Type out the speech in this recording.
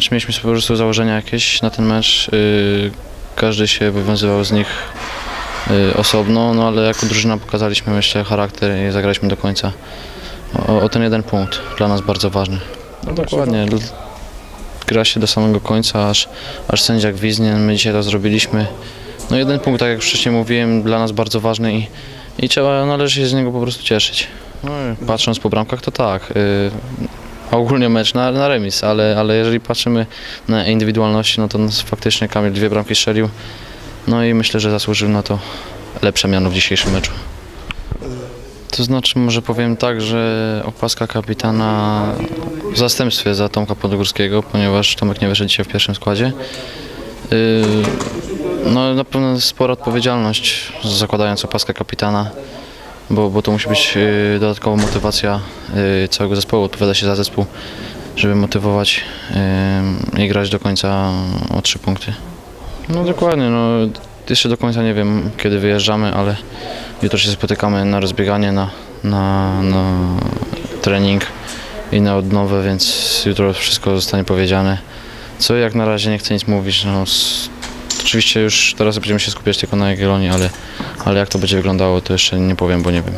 Znaczy mieliśmy sobie po prostu założenia jakieś na ten mecz. Yy, każdy się wywiązywał z nich yy, osobno, no ale jako drużyna pokazaliśmy myślę charakter i zagraliśmy do końca. O, o ten jeden punkt dla nas bardzo ważny. No Dokładnie. Gra się do samego końca, aż, aż sędzia gwizdnie. My dzisiaj to zrobiliśmy. No jeden punkt, tak jak wcześniej mówiłem, dla nas bardzo ważny i, i trzeba, należy się z niego po prostu cieszyć. No, patrząc po bramkach, to tak. y, a ogólnie mecz na, na remis, ale, ale jeżeli patrzymy na indywidualności, no to faktycznie Kamil dwie bramki strzelił. No i myślę, że zasłużył na to lepsze miano w dzisiejszym meczu. To znaczy, może powiem tak, że opaska kapitana w zastępstwie za Tomka Podgórskiego, ponieważ Tomek nie wyszedł dzisiaj w pierwszym składzie. Yy, No na pewno spora odpowiedzialność zakładając opaskę kapitana, bo, bo to musi być yy, dodatkowa motywacja yy, całego zespołu, odpowiada się za zespół, żeby motywować yy, i grać do końca o trzy punkty. No dokładnie, no jeszcze do końca nie wiem kiedy wyjeżdżamy, ale jutro się spotykamy na rozbieganie, na, na, na trening i na odnowę, więc jutro wszystko zostanie powiedziane. Co jak na razie nie chcę nic mówić. No, oczywiście już teraz będziemy się skupiać tylko na Jagiellonii, ale, ale jak to będzie wyglądało to jeszcze nie powiem, bo nie wiem.